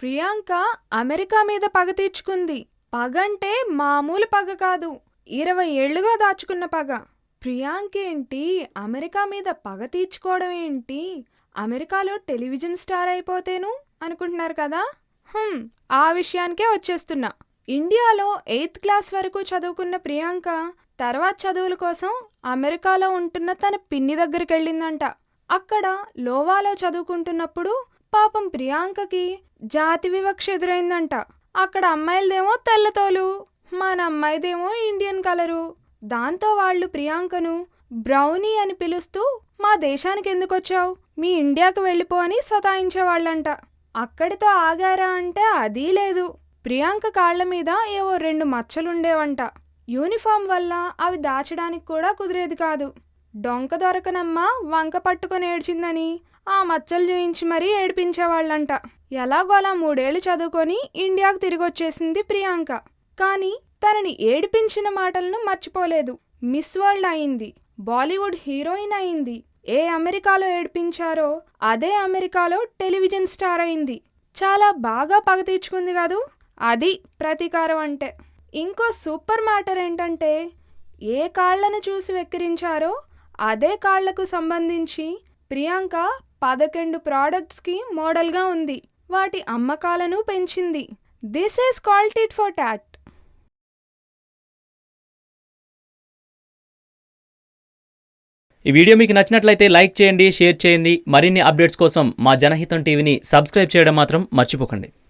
Priyanka America మీద పగ తీర్చుకుంది. పగంటే మామూలు పగ కాదు. ఇరవై ఏళ్ళుగా దాచుకున్న పగ. ప్రియాంకేంటి? అమెరికా మీద పగ తీర్చుకోవడం ఏంటి? అమెరికాలో టెలివిజన్ స్టార్ అయిపోతేను? అనుకుంటున్నారు కదా? హుమ్ ఆ విషయానికే వచ్చేస్తున్నా. ఇండియాలో ఎయిత్ క్లాస్ వరకు చదువుకున్న ప్రియాంక తర్వాత చదువుల కోసం అమెరికాలో ఉంటున్న తన పిన్ని దగ్గరికి వెళ్ళిందంట అక్కడ లోవాలో చదువుకుంటున్నప్పుడు పాపం ప్రియాంకకి జాతి వివక్ష ఎదురైందంట. అక్కడ అమ్మాయిలదేమో తెల్లతోలు మన అమ్మాయిదేమో ఇండియన్ కలరు. దాంతో వాళ్ళు ప్రియాంకను బ్రౌనీ అని పిలుస్తూ మా దేశానికి ఎందుకొచ్చావు? మీ ఇండియాకు వెళ్ళిపో అని సతాయించేవాళ్ళంట. అక్కడితో ఆగారా అంటే అదీ లేదు. ప్రియాంక కాళ్ళ మీద ఏవో రెండు మచ్చలుండేవంట. యూనిఫామ్ వల్ల అవి దాచడానికి కూడా కుదిరేది కాదు. డొంక దొరకనమ్మ వంక పట్టుకొని ఏడ్చిందని. ఆ మచ్చలు చూయించి మరీ ఏడిపించేవాళ్ళంట. ఎలాగోలా మూడేళ్ళు చదువుకొని ఇండియాకు తిరిగొచ్చేసింది ప్రియాంక. కానీ తనని ఏడిపించిన మాటలను మర్చిపోలేదు. మిస్ వరల్డ్ అయింది. బాలీవుడ్ హీరోయిన్ అయింది. ఏ అమెరికాలో ఏడిపించారో అదే అమెరికాలో టెలివిజన్ స్టార్ అయింది. చాలా బాగా పగ తీర్చుకుంది కాదు? అది ప్రతీకారం అంటే. ఇంకో సూపర్ మ్యాటర్ ఏంటంటే ఏ కాళ్ళను చూసి వెక్కిరించారో అదే కాళ్ళకు సంబంధించి ప్రియాంక పదకొండు ప్రోడక్ట్స్కి మోడల్గా ఉంది. వాటి అమ్మకాలను పెంచింది. This is called it for tat. ఈ వీడియో మీకు నచ్చినట్లయితే లైక్ చేయండి షేర్ చేయండి. మరిన్ని అప్డేట్స్ కోసం మా జనహితం టీవీని సబ్స్క్రైబ్ చేయడం మాత్రం మర్చిపోకండి.